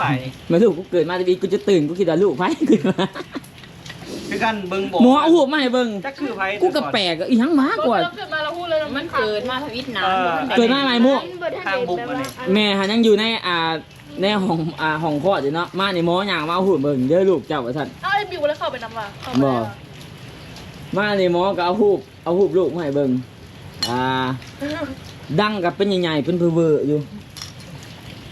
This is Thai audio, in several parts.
ไปมาลูกกูเกิดมาจะดีกูจะตื่นกูคิดว่าลูกไผขึ้นมาคือกันเบิ่งบอกหมอเอาหูปมาให้เบิ่งจักคือไผกูก็แปลกอะอีหยังมากกว่า เกิดมาเราพูดเลยมันเกิดมาทวิตน้ำเกิดมาใหม่มุก ทางบุกมาเลยแม่หันยังอยู่ในอ่าในห้องอ่าห้องคลอดอยู่เนาะมาในหมออย่างมาเอาหูปเบิ่งเด้อลูกเจ้าว่าซั่น เอาไอ้บิวแล้วเข้าไปนำว่ะเข้าไปบ่มาในหมอก็เอาหูปเอาหูปลูกมาให้เบิ่งอ่า ดังกับเป็นใหญ่ๆเป็นเพื่อๆอยู่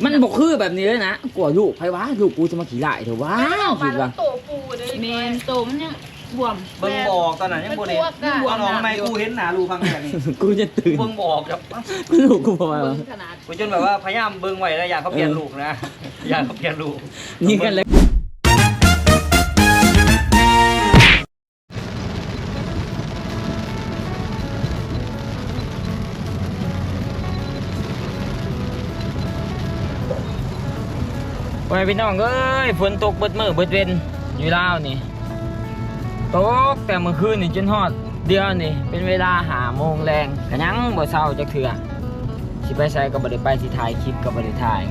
มันบอกคือแบบนี้เลยนะกลัวลูกไผวะลูกกูจะมาขี่ไล่เถอะวะออกมาคิดแล้วว่าโตปูเลยเมนโตมันยังบวม เบิ่งบอกตอนนั้นยังบ่ได้ตอนออกมาใหม่กูเห็นหน้าลูกครั้งแรกนี่กูจะตื่นเบิ่งบอกครับลูกกูบอกว่า เบิ่งขนาด กูจนแบบว่าพยายามเบิ่งไว้แล้วอยากเขาเปลี่ยนลูกนะ อยากเขาเปลี่ยนลูกยิงกันเลย ไปพี่น้องเอ้ยฝนตกเบิดมือเบิดเวนอยู่ลาวนี่ตกแต่เมื่อคืนนี่จนฮอดเดือนนี่เป็นเวลาหาโมงแรงกระยังบ่เศร้าจักเถื่อสิไปใช้ก็บ่ได้ไปสิถ่ายคลิปก็บ่ได้ถ่าย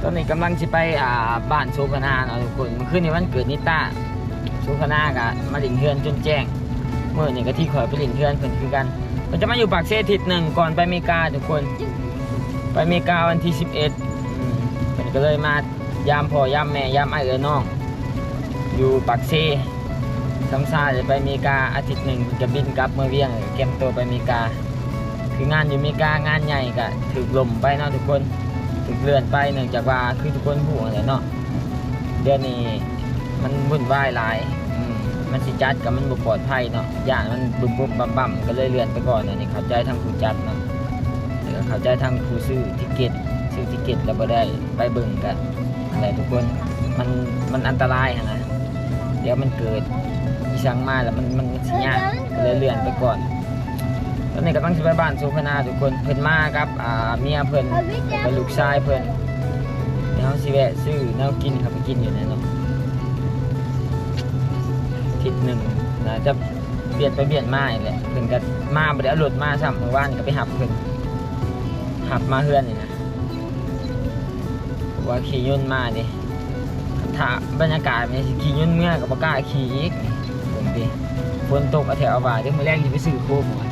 ตอนนี้กำลังสิไปอ่าบ้านโซพนาเนาะทุกคนเมื่อคืนนี้วันเกิดนิต้าโซพนากะมาหลินเฮือนจนแจ้งเมื่อนี่ก็ที่ขอยไปหลินเฮือนเพิ่นคือกันมันจะมาอยู่ปากเซทิศหนึ่งก่อนไปอเมริกาทุกคน ไปอเมริกาวันที่ 11อืมเพิ่น ก็เลยมายามพ่อยามแม่ยามไอ้เอ๋น้อง อยู่ปากเซซัมซาจะไปเมริกาอาทิตย์หนึ่งจะบินกลับเมื่อเวียงเก็บตัวไปเมริกา คืองานอยู่เมริกางานใหญ่ก็ถูกลมไปเนาะทุกคนถูกเลื่อนไปเนื่องจากว่าคือทุกคนหูอะไรเนาะเดือนนี้มันวุ่นวายหลายมันสิจัดกับมันบ่ปลอดภัยเนาะอย่านมันบุบบุบบั่มบั่มก็เลยเลื่อนไปก่อนเนาะนี่เข้าใจทางผู้จัดเนาะแล้วก็เข้าใจทางผู้ซื้อทิเก็ต ซื้อทิเกตแล้วบ่ได้ไปเบิ่งกันอะไรทุกคนมันมันอันตรายหั้นนะเดี๋ยวมันเกิดอีสังมาแล้วมันมันมันสิยากก็เลยเลื่อนไปก่อน ตอนนี้ก็ต้องสิไปบ้านสุพนาทุกคนเพิ่นมาครับอ่าเมียเพิ่นแล้วก็ลูกชายเพิ่นเดี๋ยวเราสิแวะซื้อแนวกินครับไปกินอยู่แน่เนอนทิศหนึ่งนะจะเบียดไปเบียดมาอีกแหละเพิ่นก็มาบ่ได้เอารถมาซ้ำเมื่อวานก็ไปหับเพิ่นหับมาเฮือนนี่นะ ว่าขี่ยนต์มาดิถ้าบรรยากาศมันสิขี่ยนต์เมื่อก็บ่กล้าขี่อีกผมดิฝนตกเอาแถวเอาว่าเดี๋ยวมื้อแรกสิไปซื้อโคมก่อน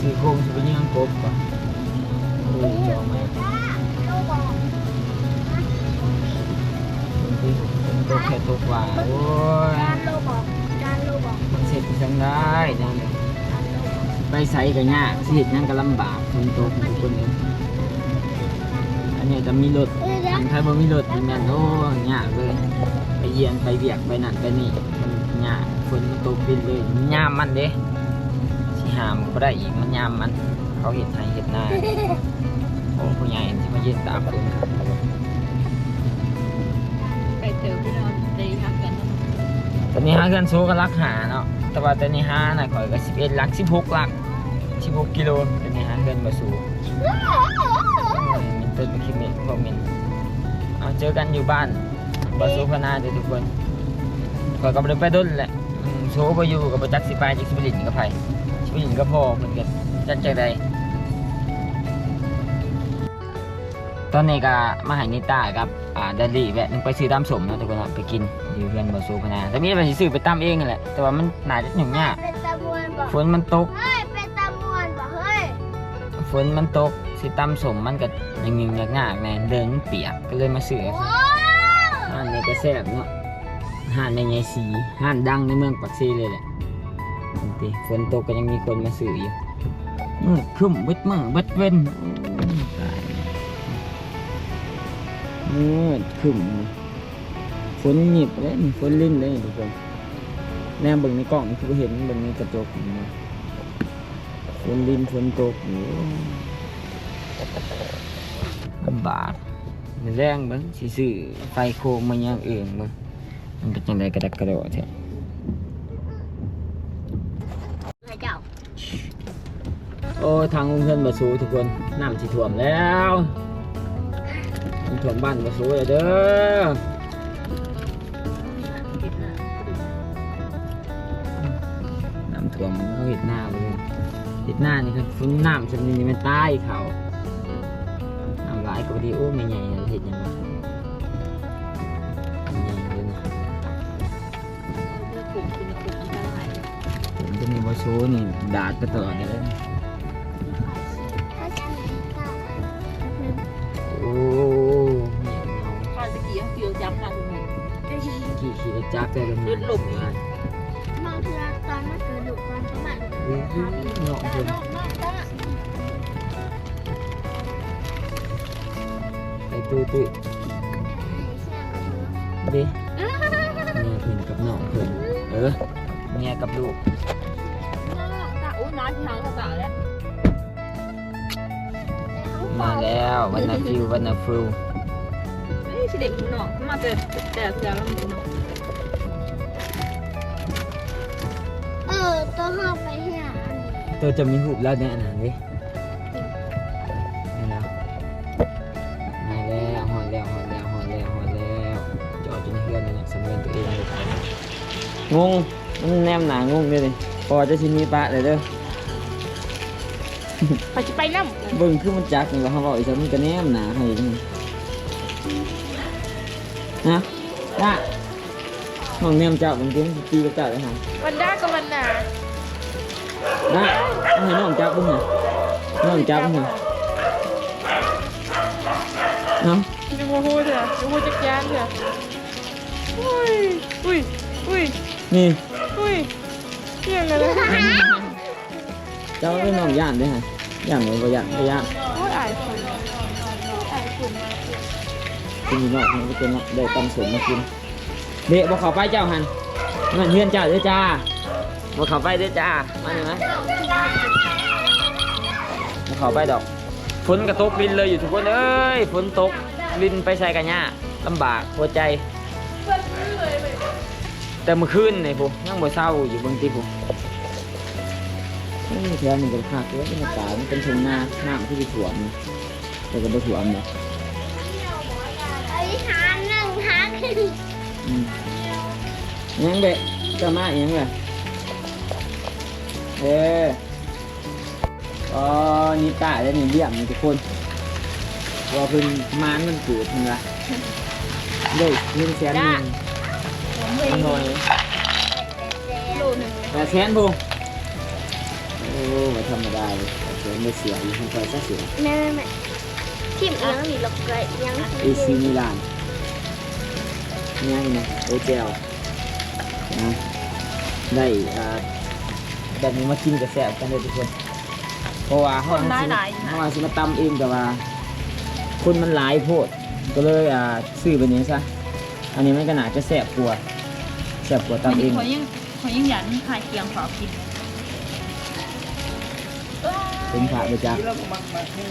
ซื้อโคมสิไปยิงกบก่อนโอ้ยจองมาตกแค่ตกว่าโอ้ยมันเสร็จจังได้จังไปใส่ก็ยากสิเห็ดหยังก็ลำบากคนตกทุกคนเลย นนี้จะมีรถอันใครบ่มีรถมันแม่นโอ้ยยากเลยไปเยียนไปเบียกไปนั่นไปนี่มันยากฝนมันตกดินเลยยามมันเด้สิหามก็ได้อีกมันยามมัน เขาเห็นให้เห็นหน้าโอ้ผู้ใหญ่ที่มายืนตามคุณไปเจอพี่นอนได้ฮักกันเนาะตอนนี้หาเงินโซก็รักหาเนาะแต่ว่าตอนนี้หาน่ะข่อยก็สิบเอ็ดลักสิบหกลักสิบหกกิโลตอนนี้หาเงินมาสู่มิน เต้นมาคิดเมพวกมินเอาเจอกันอยู่บ้านบาสูพนาเด้อทุกคนข่อยก็บ่ได้ไปดนแหละอืมโซไปอยู่กับประจักษ์สิไปจักสิบลินกับไผสิบลินกับพ่อเพิ่นกันจักจังใดตอนนี้ก็มาใหานิต้าครับอ่าดันลี่แวะนึงไปซื้อตามสมเนาะทุกคนครับไปกินอยู่เพื่อนบอสูพนาแต่มีไปสิซื้อไปตามเองนั่นแหละแต่ว่ามันน่าจะยุ่งยากเป็นตะมวนบ่ฝนมันตก เฮ้ย เป็นตะมวนบ่เฮ้ย ฝนมันตก สิตามสมมันก็ยังยุ่งยากๆแน่เดินมันเปียกก็เลยมาซื้อโอ้ห้านนี้ก็แซ่บเนาะห้านในไงสีห้านดังในเมืองปักซีเลยแหละบางทีฝนตกก็ยังมีคนมาซื้ออยู่มืดครึ้มเบิดมือเบิดเว้นโอ้ยตายมืดครึ้มฝนหยิบเลยนี่ฝนลิ้นเลยทุกคนแนมเบิ่งในกล้องคือบ่เห็นเบิ่งในกระจกนี่นะฝนลิ้นฝนตกโอ้ย ลำบากมันแรงเบิ่งสิซื้อไฟโคมมาอย่างอื่นเบิ่งมันเป็นจังไดกระดักกระโดดแท้ยเจ้าโอ้ทางองค์เพิ่นบ่สู้ทุกคนน้ำสิท่วมแล้วมันท่วมบ้านบ่สู้เลยเด้อน้ำท่วมเขาเฮ็ดหน้าบ่เลยเฮ็ดหน้านี่คือฟุ้นน้ำซั่นนี่มันตายเขาน้ำหลายกับวิดีโอไม่ใหญ่เห็นยังไงผยนะมีวาโชนี่ดาดก็ต่อดเลยโอ้ข้าจะกี่เกี่ยวจับกันกี่ขี่ยวจับได้กันยุดหลบมองเธอตอนนั้นคือหลบดตอนประมาณเนาก แต่เพิ่นนอกนอกก็ไอ้ตุ้ยตุ้ยให้เชื่อมันดิเมียเพิ่นกับน้องเพิ่นเออเมียกับลูกตาอุ้ยน้อยที่ทางภาษาแล้วมาแล้ววันนาฟิววันนาฟิวเฮ้ยสิเด็กหนูหนอกมาแต่แต่เสือแล้วมันหนอกเออตัวห้าไปเฮียอันนี้ตัวจะมีหูบแล้วเนี่ยอันนั้นดิ งงมันแนมหนางงเลยดิพอจะชิมีปะเลยเด้อไปจะไปน้เบิ่งคือมันจักนี่ว่าเขาบอกอีกสักมันก็แนมหนาให้จังนะจ้าน้องแนมเจ้าบางทีตีกับเจ้าเลยฮะำวันด้ากับวันหนานะเอาให้น้องจับเบิ่งหน่อยน้องจับเบิ่งหน่อยเนาะดูโมโหเถอะดูโมจักรยานเถอะอุ้ยอุ้ยอุ้ย นี่อุ้ยเที่ยงเลยนะเจ้าเป็นน้องย่านด้วยฮะย่านบ่บ่ย่านบ่ย่านโอ้ยอายคนอายคนกินอยู่นอกมันก็เป็นเนาะได้ตำสมมากินเด็กบ่เข้าไปเจ้าหันนั่นเฮือนเจ้าเด้อจ้าบ่เข้าไปเด้อจ้ามาหน่อยไหมบ่เข้าไปดอกฝนกระตกลินเลยอยู่ทุกคนเอ้ยฝนตกลินไปใส่กันยาลำบากหัวใจ แต่เมื่อคืนนี่ปุ๊ยังบ่เศร้าอยู่เบางทีปุ๊นี่แถวนี้ก็คักเลยบรรยากาศมันเป็นทุ่งนาน้ำที่ไปถ่วมแต่ก็บ่ถ่วมเนาะไอ้หาหนึ่งหาขึ้นอืมยังเบะจะมาอีกยังเบะเอออ๋อนี่ตาแล้วนี่เลี้ยงนี่ทุกคนว่าเพิ่นมานมันเกิดนี่ละเด้เงินแสนหนึง อันหน่อยโลหนึ่งแปดแสนบุโอ้ไม่ธรรมดาเลยแปดแสนไม่เสียอยู่ข้างใต้ซะเสียแม่แม่แม่ทิมเอียังนี่หลอกเลยเอียังเอซีมิลานง่ายนะโอเจลนะได้อ่าแบบนี้มากินกับแซ่บกันเลยทุกคน เพราะว่าเขาเขาเขาว่าสิมาตำเองแต่ว่า คนมันหลายโพดก็เลยอ่าซื้อแบบนี้ซะอันนี้มันก็น่าจะแซ่บกว่า แซ่บกว่าตำเองเขายังเขายังหยันขายเคียงขอกินเป็นผ่าไปจากที่เราก็มักมักนี่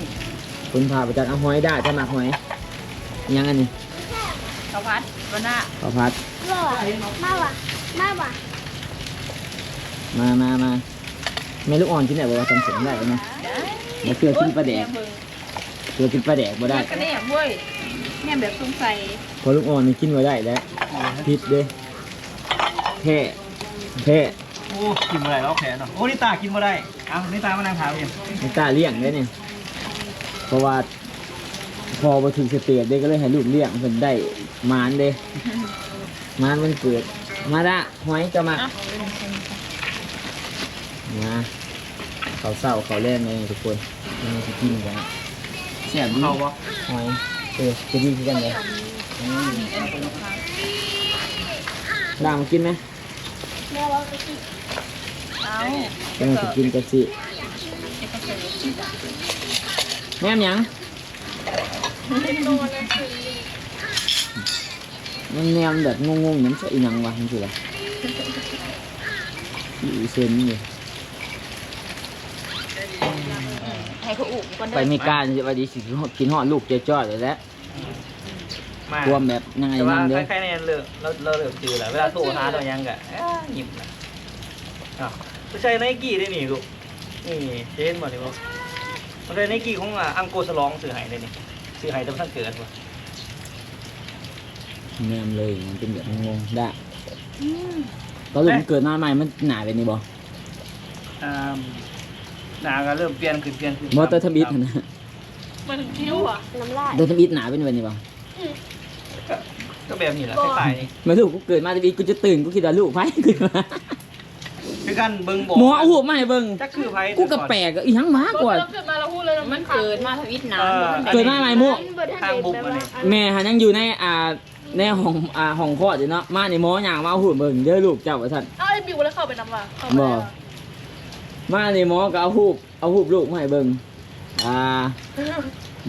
เป็นผ่าไปจากเอาหอยได้จะหมักหอย ยังอันนี้ข้าวพัดวันหน้าข้าวผัดบ่มาว่ะมาว่ะมามามาแม่ลูกอ่อนกินได้บ่ว่าจำเสียงได้ไหมเดี๋ยวเกลือกินปลาแดกเกลือกินปลาแดกบ่ได้กันเนี่ยเว้ยเนี่ยแบบสงสัยเพอลูกอ่อนนี่กินบ่ได้แล้วพิษเด้ แพ้แพ้โอ้กินมาได้แล้วแขนเนาะโอ้นี่ตากินมาได้เอานี่ตามานั่งถามเองไม่กล้าเลี้ยงเด้เนี่ยเพราะว่าพอมาถึงสเตียเด้ก็เลยให้ลูกเลี้ยงเพิ่นได้มานเด้มานมันเกิด มาละหอยจะมามาเขาเศร้าเขาแรงเลยทุกคนนี่สิกินกันนะแซ่บดีเขาบ่หอยเออจะดีคือกันเลยด่างมากินไหม แม่ว่าไปกินเอากำลังจะกินกันสิแม่มหยังมันแนมแบบงงๆนั้นใช่อีหยังวะมันสิล่ะอีเซนนี่ให้เขาอุบก่อนไปไม่กล้าจะไปดีสิกินหอดลูกเจ๊จ้อยเลยแหล้ว มารวมแบบยังไงแต่ว่านั่งเด้อใครๆเนี่ยเลิกเราเราเลิกจือแหละเวลาโทรหาเรายังกะเอ้ยหยิบนะอ้าวผู้ชายไนกี้ได้นี่ลูกนี่เจนบ่นี่บ่ผู้ชายไนกี้ของอะอังโกสลองซื้อให้ได้นี่ซื้อให้แต่บ่ทันเกิดบ่แนมเลยมันเป็นแบบงงๆได้ตอนลูกมันเกิดมาใหม่มันหนาเป็นนี่บ่อ่าหนาก็เริ่มเปลี่ยนขึ้นเปลี่ยนขึ้นมอเตอร์ทบิดนะมาถึงคิ้วอะน้ำลายเตอร์ทบิดหนาเป็นแบบนี้บ่ ก็ก็แบบนี้แหละคล้ายๆนี่ไม่ลูกกูเกิดมาทบิดกูจะตื่นกูคิดว่าลูกไฟขึ้นมาคือคือกันเบิ่งบอกหมอเอาหูปมาให้เบิ่งจักคือไผกูก็แปลกอะอีหยังมากกว่าเราเกิดมาเราพูดเลยนะมันเกิดมาทวิตน้เออเกิดมาใหม่มุก ทางบุกมานี่แม่หันยังอยู่ในอ่าในห้องอ่าห้องคลอดอยู่เนาะมาในหมออย่างมาเอาหูปเบิ่งเด้อลูกเจ้าว่าซั่น เอาไอ้บิวแล้วเข้าไปนำว่ะเข้าไปบ่ มาในหมอก็เอาหูปเอาหูปลูกมาให้เบิ่งอ่า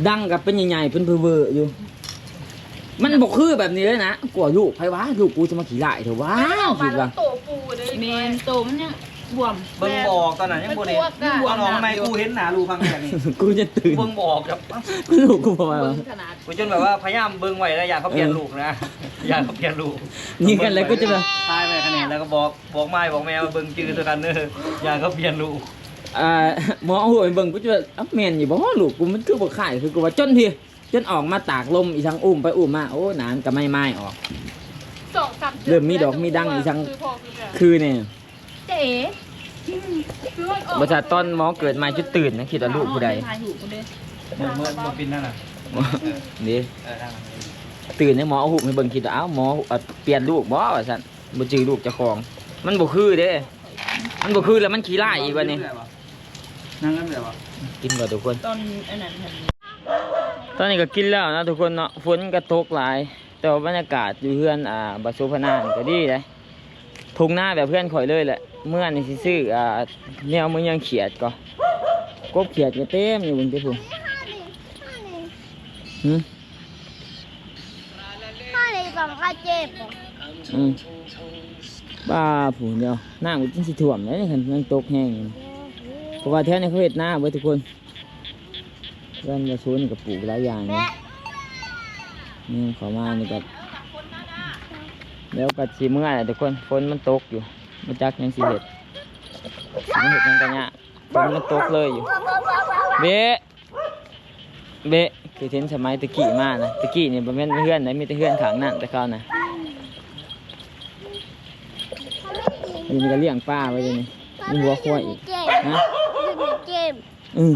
ดังกับเป็นใหญ่ๆเป็นเพื่อๆอยู่ มันบอกคือแบบนี้เลยนะกลัวลูกไผวะลูกกูจะมาขี่ไล่เถอะว้าเอาวมาคิดแล้วว่าโตปูเลยำเมนโตมันยังบวม เบิ่งบอกตอนนั้นยังบ่ได้เอาน้องในกูเห็นหน้าลูกครั้งแรกนี่กูจะตื่นเบิ่งบอกครับลูกกูบอกว่าเบิ่งขนาดกูจนแบบว่าพยายามเบิ่งไว้แล้วอยากเขาเปลี่ยนลูกนะอยากเขาเปลี่ยนลูกนี่กันแล้วก็จะแบบทายไปคะแนนแล้วก็บอกบอกไม่บอกแม่ว่าเบิ่งจื้อตัวกันเด้ออยากเขาเปลี่ยนลูกอ่าหมอเอาหัวไปเบิ่งกูจะแบบเอ้าแม่นอยู่บ่ลูกกูมันคือบ่ขายคือกูว่าจนที จนออกมาตากลมอีทั้งอุ้มไปอุ้มมาโอ้หนานก็ไม่ไม้ออก สองสามเริ่มมีดอกมีดังอีกทั้ง คือพอคือแม่คือเนี่ยเจ๊คือมันออกบริษัทตอนหมอเกิดมาจุดตื่นนะคิดว่าลูกผู้ใดถ่ายหูกูเด้เมื่อเมื่อเมื่อปีนั้นน่ะนี่เออทางนั้นตื่นให้หมอเอาหุบให้เบิ่งคิดว่าเอ้าหมอเอาเปลี่ยนลูกบ่ว่าซั่นบ่จือลูกเจ้าของ มันบ่คือเด้ มันบ่คือแล้วมันขี้ร้ายอีกว่านี่นั่งกันแบบว่ากินบ่ทุกคน ตอนอันนั้นหั่น ตอนนี้ก็กินแล้วนะทุกคนเนาะฝนก็ตกหลาย แต่ว่าบรรยากาศอยู่เพื่อนอ่าบัสโซพนานก็ดีเลยทุ่งหน้าแบบเพื่อนข่อยเลยแหละเมื่อนี่สิซื้ออ่าแนวมือยังเขียดก็กบเขียดก็เต็มอยู่บนที่พุ่นหืมข้าเลยบอกว่าเจ็บอืมบ้าผู้เดียวน้ำมันสิท่วมเลยคันมันตกแห้งอยู่เพราะว่าแถวนี้เขาเฮ็ดหน้าเบิดทุกคน เพื่อนมาซูนกับปลูกหลายอย่างเลยนี่เขามานี่ก็แล้วก็สีเมื่อแหละทุกคนฝนมันตกอยู่มาจักยังสิเห็ดมันเห็ดหยังกันเนี่ยฝนมันตกเลยอยู่ เบะเบะคือเห็นสมัยตะกี้มานะตะกี้นี่บ่แม่นเพื่อนไหนมีแต่เพื่อนขางนั่นแต่เขานะนี่มันก็เลี้ยงป้าไว้เลยนี่มีหัวควายอีกเจ็บนะเจ็บอือ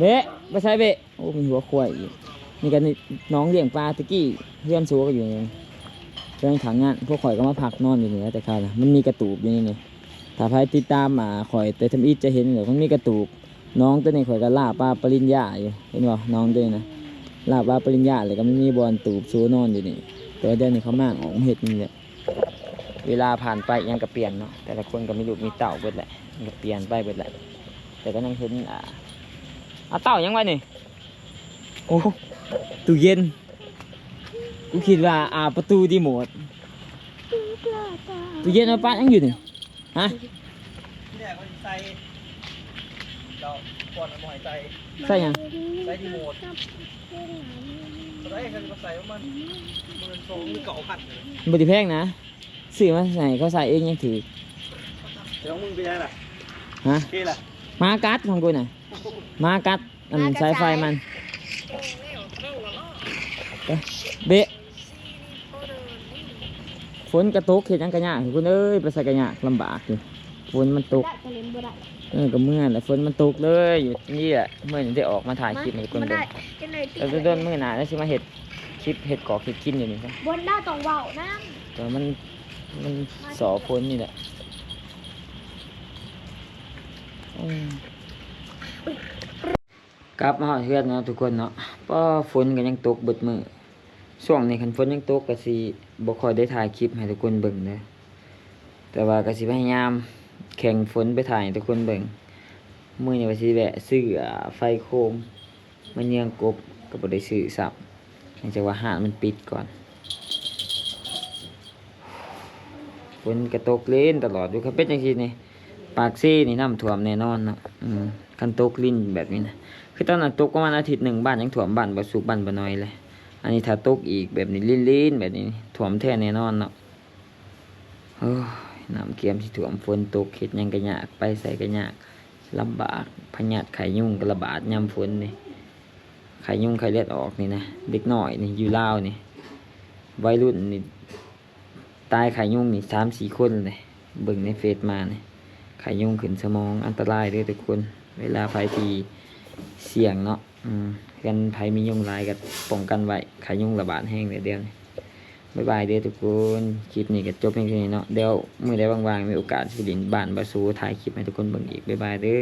เบะไปใช้เบะโอ้มีหัวควายอีกนี่กันนี่น้องเลี้ยงปลาตะกี้เพื่อนซัวก็อยู่นี่เพื่อนขางนั่นพวกข่อยก็มาพักนอนอยู่นี่แหละแต่เขานะมันมีกระตูบอยู่นี่นี่ถ้าใครติดตามมาข่อยแต่ทำอีทจะเห็นเดี๋ยวมันมีกระตูบน้องตัวนี้ข่อยก็ล่าปลาปริญญาอยู่เห็นบ่น้องตัวนี้นะล่าปลาปริญญาเลยก็มันมีบอลตูบโซนอนอยู่นี่แต่ว่าเดี๋ยวนี้เขามากออกเห็ดนี่แหละเวลาผ่านไปยังก็เปลี่ยนเนาะแต่ละคนก็มีลูกมีเต่าเบิดแหละก็เปลี่ยนไปเบิดแหละแต่ก็ยังเห็นอ่า อะเต่ายังไงนี่โอ้ตู้เย็นกูคิดว่าอ่าประตูดีโหมดตู้เย็นเอาป้ายังอยู่นี่ฮะเนี่ยก็ใส่เราก่อนเอาหมอยใส่ใส่หยังใส่ที่โหมดใส่กันก็ใส่ประมาณหมื่นสองหรือเก่าพันเลยบไดิแพงนะซื้อมาใส่เขาใส่เองยังถือเดี๋ยวมึงไปยังล่ะฮะเท่ล่ะ มากัดของกูน่ะมากัดอันสายไฟมันไปเบะฝนกระตกเห็นยังกระยากคุณเอ้ยไปใส่กระยากลำบากอยู่ฝนมันตกเออก็เมื่อแหละฝนมันตกเลยอยู่นี่แหละเมื่อนี้ได้ออกมาถ่ายคลิปให้คนดูแล้วจะโดนมื่อหนาแล้วสิมาเห็ดคลิปเห็ดกอกเห็ดกินอยู่นี่ซะบนหน้าต้องเบานะแต่มันมันสอฝนนี่แหละอืม กลับมาหอดเฮือนนะทุกคนเนาะป้อฝนก็ยังตกเบิดมือช่วงนี้คันฝนยังตกก็สิบ่ค่อยได้ถ่ายคลิปให้ทุกคนเบิ่งเด้อแต่ว่าก็สิพยายามแข่งฝนไปถ่ายให้ทุกคนเบิ่งมื้อนี้ว่าสิแวะซื้อไฟโคมมันเนียงกบก็บ่ได้ซื้อซับเนื่องจากว่าห้างมันปิดก่อนฝนกระตกเล่นตลอดอยู่ครับเป็นจังซี่นี่ ปากซี่นี่น้ำท่วมแน่นอนเนาะอืมคันตกลิ้นแบบนี้นะคือตอนนั้นตกประมาณอาทิตย์หนึ่งบ้านยังท่วมบ้านบ่สุกบ้านบ่น้อยเลย อันนี้ถ้าตกอีกแบบนี้ลิ้นๆแบบนี้ท่วมแท้แน่นอนเนาะโอ้ยน้ำเกียมสิท่วมฝนตกเฮ็ดยังก็ยากไปใส่ก็ยากลำบากพยาธิไข้ยุงกระบาดยามฝนนี่ไข้ยุงไข้เลือดออกนี่นะเด็กน้อยนี่อยู่ลานี่วัยรุ่นนี่ตายไข่ยุ่งนี่สามสี่คนเลยเบิ่งในเฟซมาเนี่ย ไข่ยุงขึ้นสมองอันตรายเด้วยทุกคน เวลาไฟทีเสี่ยงเนาะกันไฟมียุงลายกับป้องกันไว้ไข่ยุงระบาดแห้งเลยเดียวนี้บายบายเด้อทุกคนคลิปนี้ก็จบเพียงแค่นี้เนาะเดี๋ยวมื้อไดว่างๆมีโอกาสสิเลินบ้านบาซูถ่ายคลิปให้ทุกคนเบิ่งอีกบายบายเด้อ